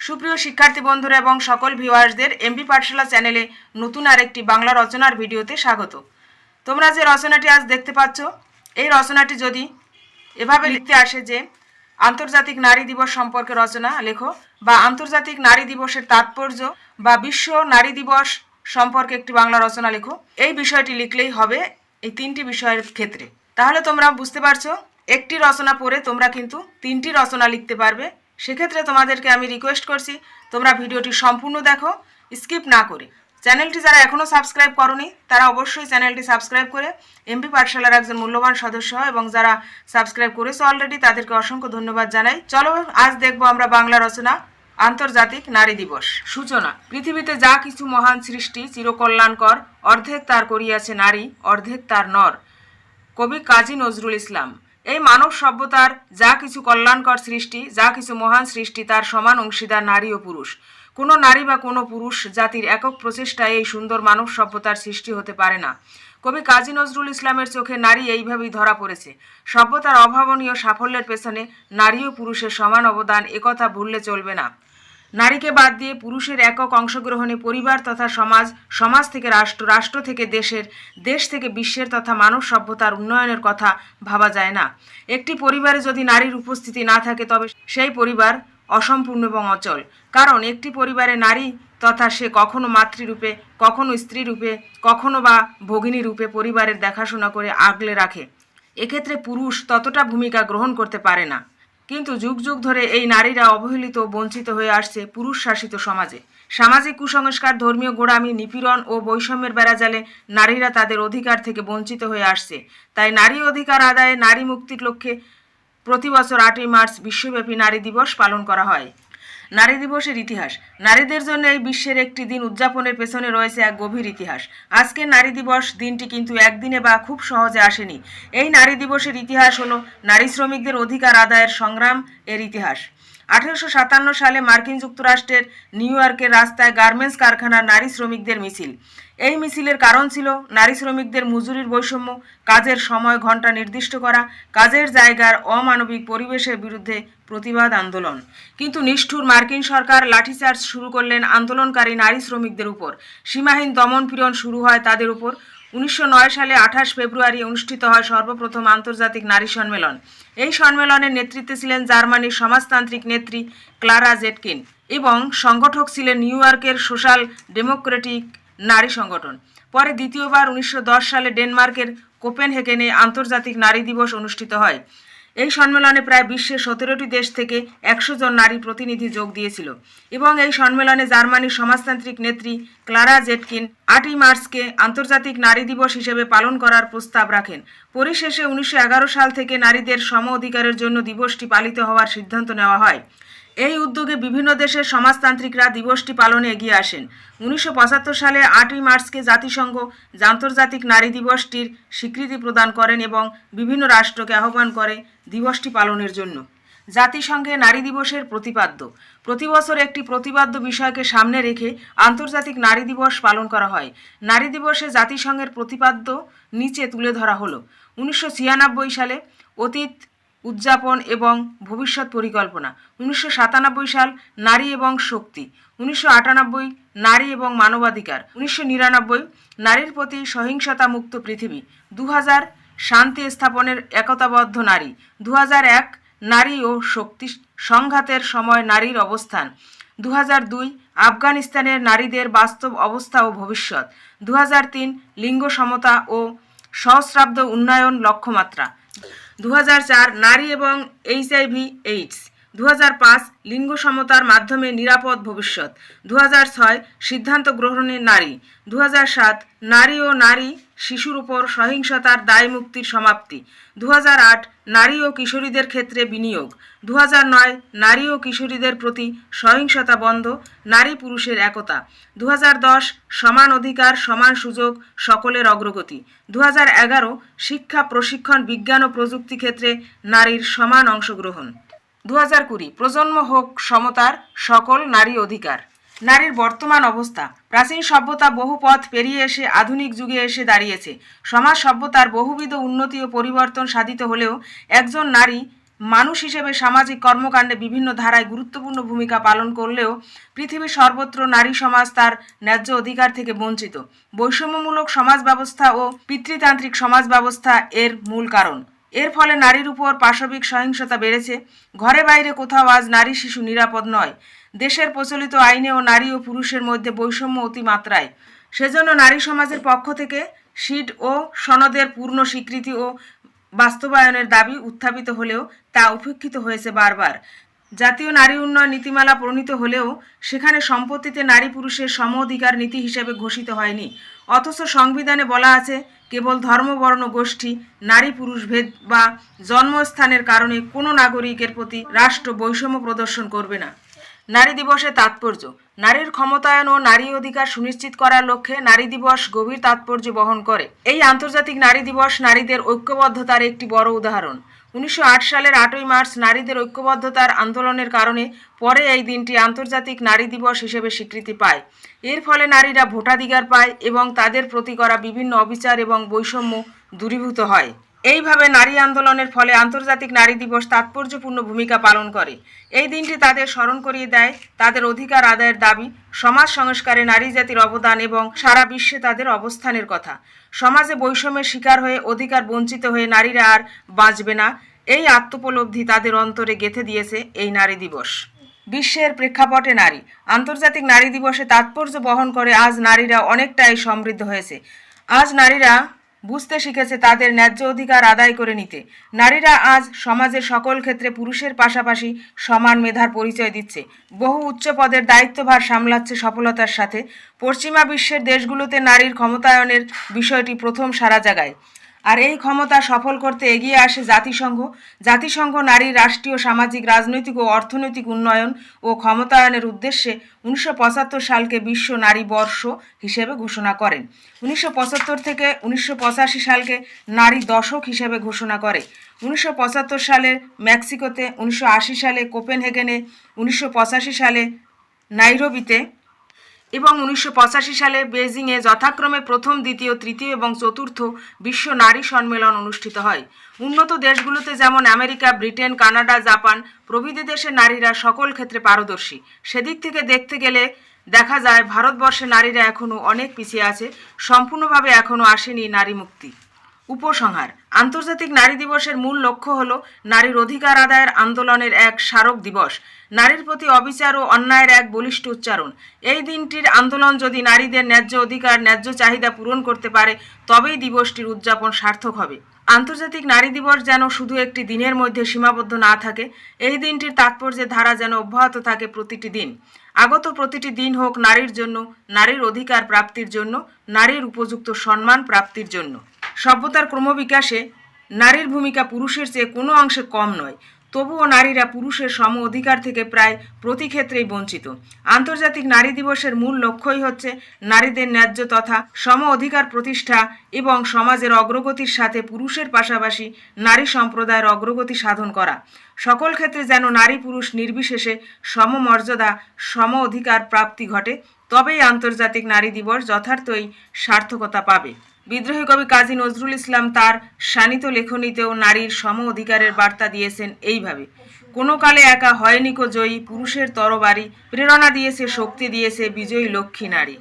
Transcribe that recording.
সুপ্রিয় শিক্ষার্থী বন্ধুরা এবং সকল ভিউয়ার্সদের এমবি পাঠশালা চ্যানেলে নতুন আরেকটি বাংলা রচনার ভিডিওতে স্বাগত। তোমরা যে রচনাটি আজ দেখতে পাচ্ছ, এই রচনাটি যদি এভাবে লিখতে আসে যে, আন্তর্জাতিক নারী দিবস সম্পর্কে রচনা, লেখো, বা আন্তর্জাতিক নারী দিবসের তাৎপর্য, বা বিশ্ব নারী দিবস সম্পর্কে একটি বাংলা রচনা লেখো, এই বিষয়টি লিখলেই হবে এই তিনটি বিষয়ের ক্ষেত্রে। তাহলে তোমরা বুঝতে পারছ, একটি রচনা পড়ে তোমরা কিন্তু তিনটি রচনা লিখতে পারবে। সেক্ষেত্রে তোমাদেরকে আমি রিকোয়েস্ট করছি, তোমরা ভিডিওটি সম্পূর্ণ দেখো স্কিপ না করে। চ্যানেলটি যারা এখনও সাবস্ক্রাইব করনি, তারা অবশ্যই চ্যানেলটি সাবস্ক্রাইব করে এমপি পাঠশালার একজন মূল্যবান সদস্য এবং যারা সাবস্ক্রাইব করেছে অলরেডি তাদেরকে অসংখ্য ধন্যবাদ জানাই। চলো, আজ দেখব আমরা বাংলা রচনা, আন্তর্জাতিক নারী দিবস। সূচনা, পৃথিবীতে যা কিছু মহান সৃষ্টি চিরকল্যাণকর, অর্ধেক তার করিয়াছে নারী, অর্ধেক তার নর। কবি কাজী নজরুল ইসলাম। এই মানব সভ্যতার যা কিছু কল্যাণকর সৃষ্টি, যা কিছু মহান সৃষ্টি, তার সমান অংশীদার নারী ও পুরুষ। কোনো নারী বা কোনো পুরুষ জাতির একক প্রচেষ্টায় এই সুন্দর মানব সভ্যতার সৃষ্টি হতে পারে না। কবি কাজী নজরুল ইসলামের চোখে নারী এইভাবেই ধরা পড়েছে। সভ্যতার অভাবনীয় সাফল্যের পেছনে নারী ও পুরুষের সমান অবদান একথা ভুললে চলবে না। নারীকে বাদ দিয়ে পুরুষের একক অংশগ্রহণে পরিবার তথা সমাজ সমাজ থেকে রাষ্ট্র রাষ্ট্র থেকে দেশের, দেশ থেকে বিশ্বের তথা মানব সভ্যতার উন্নয়নের কথা ভাবা যায় না। একটি পরিবারে যদি নারীর উপস্থিতি না থাকে, তবে সেই পরিবার অসম্পূর্ণ এবং অচল। কারণ একটি পরিবারে নারী তথা সে কখনো মাতৃরূপে, কখনো স্ত্রী রূপে কখনো বা ভগিনী রূপে পরিবারের দেখাশোনা করে আগলে রাখে। এক্ষেত্রে পুরুষ ততটা ভূমিকা গ্রহণ করতে পারে না। কিন্তু যুগ যুগ ধরে এই নারীরা অবহেলিত, বঞ্চিত হয়ে আসছে পুরুষ শাসিত সমাজে। সামাজিক কুসংস্কার, ধর্মীয় গোড়ামি, নিপীড়ন ও বৈষম্যের বেড়াজালে নারীরা তাদের অধিকার থেকে বঞ্চিত হয়ে আসছে। তাই নারী অধিকার আদায়ে নারী মুক্তির লক্ষ্যে প্রতি বছর আটই মার্চ বিশ্বব্যাপী নারী দিবস পালন করা হয়। নারী দিবসের ইতিহাস। নারীদের জন্য এই বিশ্বের একটি দিন উদযাপনের পেছনে রয়েছে এক গভীর ইতিহাস। আজকে নারী দিবস দিনটি কিন্তু একদিনে বা খুব সহজে আসেনি। এই নারী দিবসের ইতিহাস হলো নারী শ্রমিকদের অধিকার আদায়ের সংগ্রাম এর ইতিহাস। আঠেরোশো সাতান্ন সালে মার্কিন যুক্তরাষ্ট্রের নিউ ইয়র্কের রাস্তায় গার্মেন্টস কারখানার নারী শ্রমিকদের মিছিল। এই মিছিলের কারণ ছিল নারী শ্রমিকদের মজুরির বৈষম্য, কাজের সময় ঘণ্টা নির্দিষ্ট করা, কাজের জায়গার অমানবিক পরিবেশের বিরুদ্ধে প্রতিবাদ আন্দোলন। কিন্তু নিষ্ঠুর মার্কিন সরকার লাঠিচার্জ শুরু করলেন আন্দোলনকারী নারী শ্রমিকদের উপর। সীমাহীন দমনপীড়ন শুরু হয় তাদের উপর। উনিশশো নয় সালে আঠাশ ফেব্রুয়ারি অনুষ্ঠিত হয় সর্বপ্রথম আন্তর্জাতিক নারী সম্মেলন। এই সম্মেলনের নেতৃত্বে ছিলেন জার্মানির সমাজতান্ত্রিক নেত্রী ক্লারা জেটকিন এবং সংগঠক ছিলেন নিউ ইয়র্কের সোশ্যাল ডেমোক্রেটিক নারী সংগঠন। পরে দ্বিতীয়বার উনিশশো দশ সালে ডেনমার্কের কোপেনহেগেনে আন্তর্জাতিক নারী দিবস অনুষ্ঠিত হয়। এই সম্মেলনে প্রায় বিশ্বের সতেরোটি দেশ থেকে একশো জন নারী প্রতিনিধি যোগ দিয়েছিল এবং এই সম্মেলনে জার্মানির সমাজতান্ত্রিক নেত্রী ক্লারা জেটকিন আটই মার্চকে আন্তর্জাতিক নারী দিবস হিসেবে পালন করার প্রস্তাব রাখেন। পরিশেষে উনিশশো এগারো সাল থেকে নারীদের সম অধিকারের জন্য দিবসটি পালিত হওয়ার সিদ্ধান্ত নেওয়া হয়। এই উদ্যোগে বিভিন্ন দেশের সমাজতান্ত্রিকরা দিবসটি পালনে এগিয়ে আসেন। উনিশশো পঁচাত্তর সালে আটই মার্চকে জাতিসংঘ আন্তর্জাতিক নারী দিবসটির স্বীকৃতি প্রদান করেন এবং বিভিন্ন রাষ্ট্রকে আহ্বান করে দিবসটি পালনের জন্য। জাতিসংঘে নারী দিবসের প্রতিপাদ্য। প্রতি বছর একটি প্রতিপাদ্য বিষয়কে সামনে রেখে আন্তর্জাতিক নারী দিবস পালন করা হয়। নারী দিবসে জাতিসংঘের প্রতিপাদ্য নিচে তুলে ধরা হলো। উনিশশো ছিয়ানব্বই সালে অতীত উদযাপন এবং ভবিষ্যৎ পরিকল্পনা। উনিশশো সাতানব্বই সাল নারী এবং শক্তি। উনিশশো আটানব্বই নারী এবং মানবাধিকার। উনিশশো নিরানব্বই নারীর প্রতি সহিংসতা মুক্ত পৃথিবী। দু হাজার শান্তি স্থাপনের একতাবদ্ধ নারী। দু এক নারী ও শক্তি সংঘাতের সময় নারীর অবস্থান। দু দুই আফগানিস্তানের নারীদের বাস্তব অবস্থা ও ভবিষ্যৎ। দু তিন লিঙ্গ সমতা ও সহস্রাব্দ উন্নয়ন লক্ষ্যমাত্রা। দু নারী এবং এইচআইভি এইডস। দু লিঙ্গ সমতার মাধ্যমে নিরাপদ ভবিষ্যৎ। দু সিদ্ধান্ত গ্রহণে নারী। দু নারী ও নারী শিশুর উপর সহিংসতার দায় মুক্তির সমাপ্তি। দু নারী ও কিশোরীদের ক্ষেত্রে বিনিয়োগ। দু নারী ও কিশোরীদের প্রতি সহিংসতা বন্ধ, নারী পুরুষের একতা। দু সমান অধিকার, সমান সুযোগ, সকলের অগ্রগতি। দু শিক্ষা, প্রশিক্ষণ, বিজ্ঞান ও প্রযুক্তি ক্ষেত্রে নারীর সমান অংশগ্রহণ। দু হাজার কুড়ি, প্রজন্ম হোক সমতার সকল নারী অধিকার। নারীর বর্তমান অবস্থা। প্রাচীন সভ্যতা বহু পথ পেরিয়ে এসে আধুনিক যুগে এসে দাঁড়িয়েছে। সমাজ সভ্যতার বহুবিধ উন্নতি ও পরিবর্তন সাধিত হলেও একজন নারী মানুষ হিসেবে সামাজিক কর্মকাণ্ডে বিভিন্ন ধারায় গুরুত্বপূর্ণ ভূমিকা পালন করলেও পৃথিবীর সর্বত্র নারী সমাজ তার ন্যায্য অধিকার থেকে বঞ্চিত। বৈষম্যমূলক সমাজ ব্যবস্থা ও পিতৃতান্ত্রিক সমাজ ব্যবস্থা এর মূল কারণ। এর ফলে নারীর উপর পাশবিক সহিংসতা বেড়েছে। ঘরে বাইরে কোথাও আজ নারী শিশু নিরাপদ নয়। দেশের প্রচলিত আইনেও নারী ও পুরুষের মধ্যে বৈষম্য অতিমাত্রায় সেজন্য নারী সমাজের পক্ষ থেকে সিট ও সনদের পূর্ণ স্বীকৃতি ও বাস্তবায়নের দাবি উত্থাপিত হলেও তা উপেক্ষিত হয়েছে বারবার। জাতীয় নারী উন্নয়ন নীতিমালা প্রণীত হলেও সেখানে সম্পত্তিতে নারী পুরুষের সম অধিকার নীতি হিসেবে ঘোষিত হয়নি। অথচ সংবিধানে বলা আছে, কেবল ধর্মবর্ণ গোষ্ঠী, নারী, পুরুষ, ভেদ বা জন্মস্থানের কারণে কোনো নাগরিকের প্রতি রাষ্ট্র বৈষম্য প্রদর্শন করবে না। নারী দিবসের তাৎপর্য, নারীর ক্ষমতায়ন ও নারী অধিকার সুনিশ্চিত করার লক্ষ্যে নারী দিবস গভীর তাৎপর্য বহন করে। এই আন্তর্জাতিক নারী দিবস নারীদের ঐক্যবদ্ধতার একটি বড় উদাহরণ। উনিশশো আট সালের আটই মার্চ নারীদের ঐক্যবদ্ধতার আন্দোলনের কারণে পরে এই দিনটি আন্তর্জাতিক নারী দিবস হিসেবে স্বীকৃতি পায়। এর ফলে নারীরা ভোটাধিকার পায় এবং তাদের প্রতি করা বিভিন্ন অবিচার এবং বৈষম্য দূরীভূত হয়। এইভাবে নারী আন্দোলনের ফলে আন্তর্জাতিক নারী দিবস তাৎপর্যপূর্ণ ভূমিকা পালন করে। এই দিনটি তাদের স্মরণ করিয়ে দেয়, তাদের অধিকার আদায়ের দাবি, সমাজ সংস্কারে নারী জাতির অবদান এবং সারা বিশ্বে তাদের অবস্থানের কথা। সমাজে বৈষম্যের শিকার হয়ে অধিকার বঞ্চিত হয়ে নারীরা আর বাঁচবে না, এই আত্মোপলব্ধি তাদের অন্তরে গেঁথে দিয়েছে এই নারী দিবস। বিশ্বের প্রেক্ষাপটে নারী। আন্তর্জাতিক নারী দিবসে তাৎপর্য বহন করে আজ নারীরা অনেকটাই সমৃদ্ধ হয়েছে। আজ নারীরা বুঝতে শিখেছে তাদের ন্যায্য অধিকার আদায় করে নিতে। নারীরা আজ সমাজের সকল ক্ষেত্রে পুরুষের পাশাপাশি সমান মেধার পরিচয় দিচ্ছে। বহু উচ্চ পদের দায়িত্বভার সামলাচ্ছে সফলতার সাথে। পশ্চিমা বিশ্বের দেশগুলোতে নারীর ক্ষমতায়নের বিষয়টি প্রথম সারা জাগায়। আর এই ক্ষমতা সফল করতে এগিয়ে আসে জাতিসংঘ। জাতিসংঘ নারীর রাষ্ট্রীয়, সামাজিক, রাজনৈতিক ও অর্থনৈতিক উন্নয়ন ও ক্ষমতায়নের উদ্দেশ্যে উনিশশো পঁচাত্তর সালকে বিশ্ব নারী বর্ষ হিসেবে ঘোষণা করেন। উনিশশো পঁচাত্তর থেকে উনিশশো পঁচাশি সালকে নারী দশক হিসেবে ঘোষণা করে। উনিশশো পঁচাত্তর সালে মেক্সিকোতে, উনিশশো আশি সালে কোপেনহেগেনে, উনিশশো পঁচাশি সালে নাইরোবিতে এবং উনিশশো পঁচাশি সালে বেজিংয়ে যথাক্রমে প্রথম, দ্বিতীয়, তৃতীয় এবং চতুর্থ বিশ্ব নারী সম্মেলন অনুষ্ঠিত হয়। উন্নত দেশগুলোতে যেমন আমেরিকা, ব্রিটেন, কানাডা, জাপান প্রভৃতি দেশের নারীরা সকল ক্ষেত্রে পারদর্শী। সেদিক থেকে দেখতে গেলে দেখা যায় ভারতবর্ষে নারীরা এখনও অনেক পিছিয়ে আছে, সম্পূর্ণভাবে এখনও আসেনি নারী মুক্তি উপসংহার। আন্তর্জাতিক নারী দিবসের মূল লক্ষ্য হল নারীর অধিকার আদায়ের আন্দোলনের এক স্মারক দিবস। নারীর প্রতি অবিচার ও অন্যায়ের এক বলিষ্ঠ উচ্চারণ। এই দিনটির আন্দোলন যদি নারীদের ন্যায্য অধিকার, ন্যায্য চাহিদা পূরণ করতে পারে, তবেই দিবসটির উদযাপন সার্থক হবে। আন্তর্জাতিক নারী দিবস যেন শুধু একটি দিনের মধ্যে সীমাবদ্ধ না থাকে, এই দিনটির তাৎপর্যের ধারা যেন অব্যাহত থাকে প্রতিটি দিন। আগত প্রতিটি দিন হোক নারীর জন্য, নারীর অধিকার প্রাপ্তির জন্য, নারীর উপযুক্ত সম্মান প্রাপ্তির জন্য। সভ্যতার ক্রমবিকাশে নারীর ভূমিকা পুরুষের চেয়ে কোনো অংশে কম নয়, তবুও নারীরা পুরুষের সম অধিকার থেকে প্রায় প্রতি ক্ষেত্রেই বঞ্চিত। আন্তর্জাতিক নারী দিবসের মূল লক্ষ্যই হচ্ছে নারীদের ন্যায্য তথা সম অধিকার প্রতিষ্ঠা এবং সমাজের অগ্রগতির সাথে পুরুষের পাশাপাশি নারী সম্প্রদায়ের অগ্রগতি সাধন করা। সকল ক্ষেত্রে যেন নারী পুরুষ নির্বিশেষে সমমর্যাদা, সম অধিকার প্রাপ্তি ঘটে তবেই আন্তর্জাতিক নারী দিবস যথার্থই সার্থকতা পাবে। বিদ্রোহী কবি কাজী নজরুল ইসলাম তার শানিত লেখনীতেও নারীর সম অধিকারের বার্তা দিয়েছেন এইভাবে। কোনো কালে একা হয়নি জয়ী, পুরুষের তরবারি, প্রেরণা দিয়েছে, শক্তি দিয়েছে বিজয়ী লক্ষ্মী নারী।